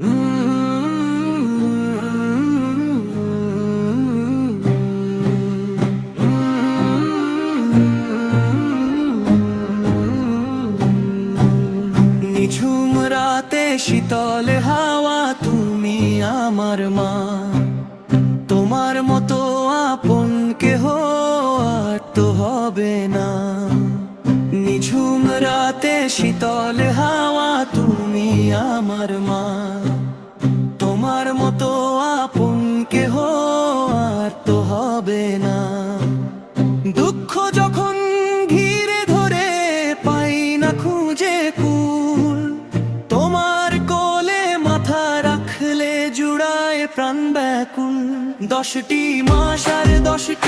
নিঝুম শীতল হাওয়া, তুমি আমার মা। তোমার মতো আপন কেহ আর তো হবে না। নিঝুম রাতে শীতল হাওয়া, তুমি আমার মা। তোমার মতো আপন কেহ আর তো হবে না। দুঃখ যখন ঘিরে ধরে পাই না খুঁজে কুল, তোমার কোলে মাথা রাখলে জুড়ায় প্রাণ ব্যাকুল। দশটি মাস আর দশটি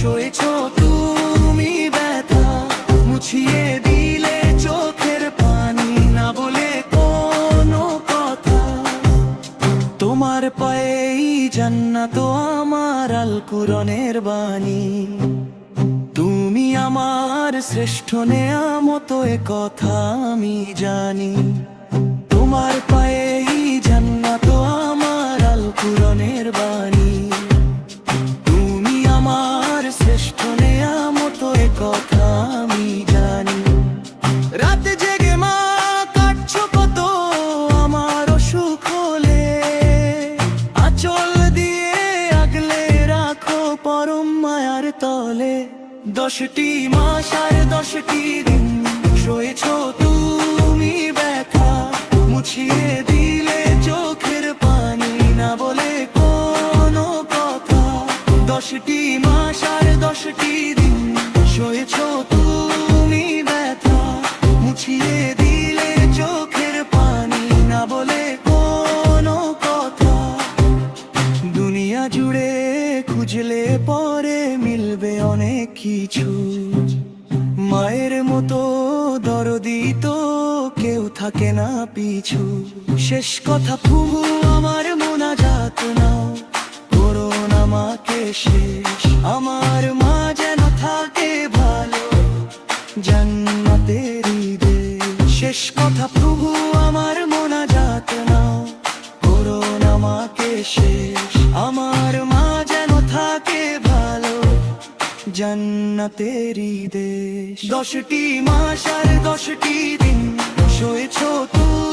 সয়েছ তুমি ব্যথা, মুছিয়ে দিলে চোখের পানি, না বলে কোনো কথা। তোমার পায়েই জান্নাত আমার আল কুরনের বাণী। তুমি আমার শ্রেষ্ঠ নেয়ামত, এ কথা আমি জানি। তোমার পায়েই মায়ার তলে দশটি মাস আর দশটি দিন সয়েছ তুমি ব্যথা মুছিয়ে দিলে চোখের পানি না বলে কোনো কথা। দশটি মাস আর দশটি দিন সয়েছ তুমি ব্যথা মুছিয়ে দিলে চোখের পানি না বলে কোনো কথা। দুনিয়া জুড়ে খুঁজলে পরে কিছু। মায়ের মতো দরদি তো কেউ থাকে না পিছু। শেষ কথা ফুহু আমার মোনা যাত নাও করোনা আমাকে শেষ। আমার মা যেন থাকে ভালো। জান্নাতেরই দেশ শেষ কথা প্রভু আমার মোনা যাত নাও করোনা আমাকে শেষ। আমার জান্নাতেরই দেশ। দশটি মাস আর দশটি দিন শোয়েছ তুমি।